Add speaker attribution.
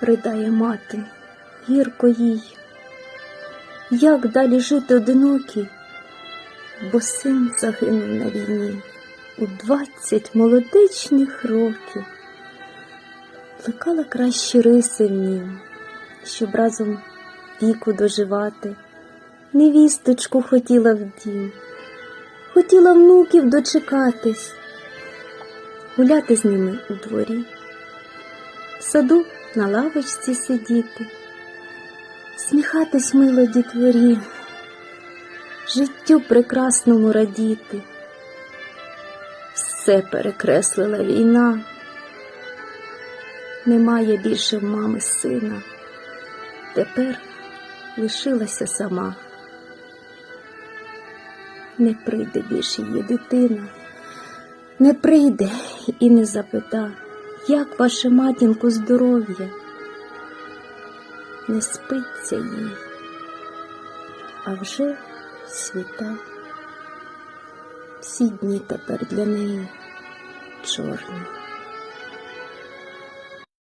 Speaker 1: ридає мати, гірко їй. Як далі жити одинокій, бо син загинув на війні у двадцять молодичних років. Плекала кращі риси в нім, щоб разом віку доживати. Невісточку хотіла в дім, хотіла внуків дочекатись, гуляти з ними у дворі, в саду на лавочці сидіти, сміхатись мило дітворі, життю прекрасному радіти. Все перекреслила війна. Немає більше в мами сина. Тепер лишилася сама. Не прийде більше її дитина, не прийде і не запита, як ваше матінку здоров'я. Не спиться їй, а вже світа. Всі дні тепер для неї чорні.